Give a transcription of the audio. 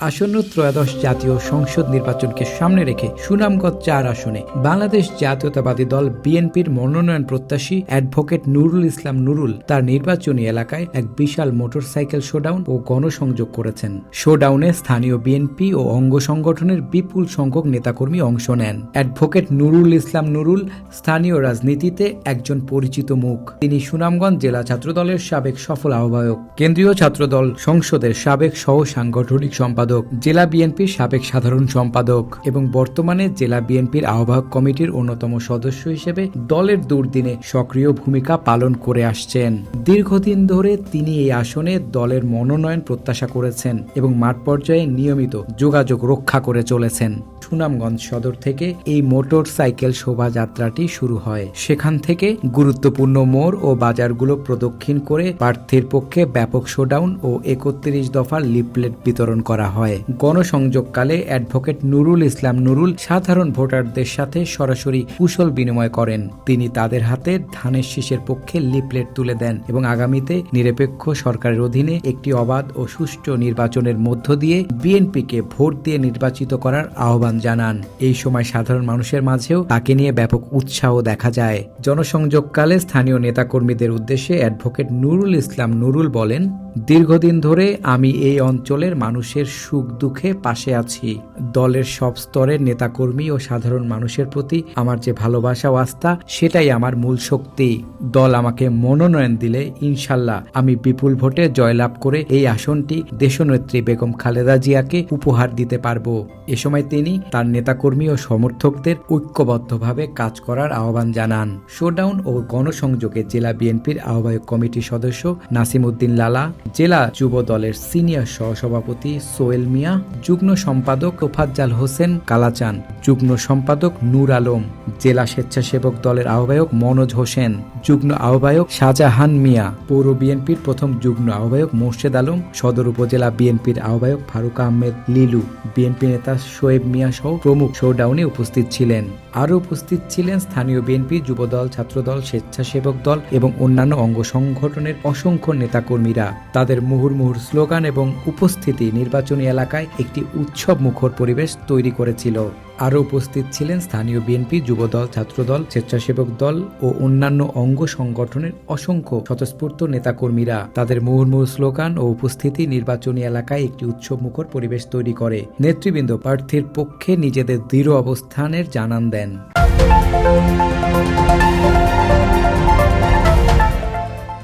আসন্ন ত্রয়োদশ জাতীয় সংসদ নির্বাচনকে সামনে রেখে সুনামগঞ্জ চার আসনে বাংলাদেশ জাতীয়তাবাদী দল বিএনপির মনোনয়ন প্রত্যাশী অ্যাডভোকেট নুরুল ইসলাম নুরুল তার নির্বাচনী এলাকায় এক বিশাল মোটরসাইকেল শোডাউন ও গণসংযোগ করেছেন। শোডাউনে স্থানীয় বিএনপি ও অঙ্গ সংগঠনের বিপুল সংখ্যক নেতাকর্মী অংশ নেন। অ্যাডভোকেট নুরুল ইসলাম নুরুল স্থানীয় রাজনীতিতে একজন পরিচিত মুখ। তিনি সুনামগঞ্জ জেলা ছাত্রদলের সাবেক সফল আহ্বায়ক। কেন্দ্রীয় ছাত্রদল সংসদের সাবেক সহ সাংগঠনিক সম্পাদক জেলা বিএনপির সাবেক সাধারণ সম্পাদক এবং বর্তমানে জেলা বিএনপির আহ্বায়ক কমিটির অন্যতম সদস্য হিসেবে দলের দুর্দিনে সক্রিয় ভূমিকা পালন করে আসছেন। দীর্ঘদিন ধরে তিনি এই আসনে দলের মনোনয়ন প্রত্যাশা করেছেন এবং মাঠ পর্যায়ে নিয়মিত যোগাযোগ রক্ষা করে চলেছেন। সুনামগঞ্জ সদর থেকে এই মোটর সাইকেল শোভাযাত্রাটি শুরু হয়। সেখান থেকে গুরুত্বপূর্ণ মোড় ও বাজারগুলো প্রদক্ষিণ করে প্রার্থীর পক্ষে ব্যাপক শোডাউন ও একত্রিশ দফার লিফলেট বিতরণ করা হয়। গণসংযোগকালে অ্যাডভোকেট নুরুল ইসলাম নুরুল সাধারণ ভোটারদের সাথে সরাসরি কুশল বিনিময় করেন। তিনি তাদের হাতে ধানের শীষের পক্ষে লিফলেট তুলে দেন এবং আগামীতে নিরপেক্ষ সরকারের অধীনে একটি অবাধ ও সুষ্ঠু নির্বাচনের মধ্য দিয়ে বিএনপিকে ভোট দিয়ে নির্বাচিত করার আহ্বান জানান। এই সময় সাধারণ মানুষের মাঝেও তাকে নিয়ে ব্যাপক উৎসাহ দেখা যায়। জনসংযোগকালে স্থানীয় নেতাকর্মীদের উদ্দেশ্যে অ্যাডভোকেট নুরুল ইসলাম নুরুল বলেন দীর্ঘদিন ধরে আমি এই অঞ্চলের মানুষের সুখ দুঃখে পাশে আছি। দলের সব স্তরের নেতাকর্মী ও সাধারণ মানুষের প্রতি আমার যে ভালোবাসা ও আস্থা, সেটাই আমার মূল শক্তি। দল আমাকে মনোনয়ন দিলে ইনশাল্লাহ আমি বিপুল ভোটে জয়লাভ করে এই আসনটি দেশনেত্রী বেগম খালেদা জিয়াকে উপহার দিতে পারব। এ সময় তিনি তার নেতাকর্মী ও সমর্থকদের ঐক্যবদ্ধভাবে কাজ করার আহ্বান জানান। শোডাউন ও গণসংযোগে জেলা বিএনপির আহ্বায়ক কমিটির সদস্য নাসিম উদ্দিন লালা জেলা যুব দলের সিনিয়র সহসভাপতি সোয়েল মিয়া, যুগ্ম সম্পাদক তোফাজ্জাল হোসেন কালাচান, যুগ্ম সম্পাদক নূর আলম, জেলা স্বেচ্ছাসেবক দলের আহ্বায়ক মনোজ হোসেন, যুগ্ম আহ্বায়ক শাহজাহান মিয়া, পৌর বিএনপির প্রথম যুগ্ম আহ্বায়ক মোর্শেদ আলম, সদর উপজেলা বিএনপির আহ্বায়ক ফারুক আহমেদ লিলু, বিএনপি নেতা শোয়েব মিয়া সহ প্রমুখ শোডাউনে উপস্থিত ছিলেন। আরও উপস্থিত ছিলেন স্থানীয় বিএনপি যুবদল ছাত্রদল, স্বেচ্ছাসেবক দল এবং অন্যান্য অঙ্গ সংগঠনের অসংখ্য নেতাকর্মীরা। তাদের মুহুর্মুহুর স্লোগান এবং উপস্থিতি নির্বাচনী এলাকায় একটি উৎসব মুখর পরিবেশ তৈরি করেছিল। আরও উপস্থিত ছিলেন স্থানীয় বিএনপি যুবদল, ছাত্রদল, স্বেচ্ছাসেবক দল ও অন্যান্য অঙ্গ সংগঠনের অসংখ্য স্বতঃস্ফূর্ত নেতাকর্মীরা। তাদের মুহুর্মুহু স্লোগান ও উপস্থিতি নির্বাচনী এলাকায় একটি উৎসব মুখর পরিবেশ তৈরি করে। নেতৃবৃন্দ প্রার্থীর পক্ষে নিজেদের দৃঢ় অবস্থানের জানান দেন।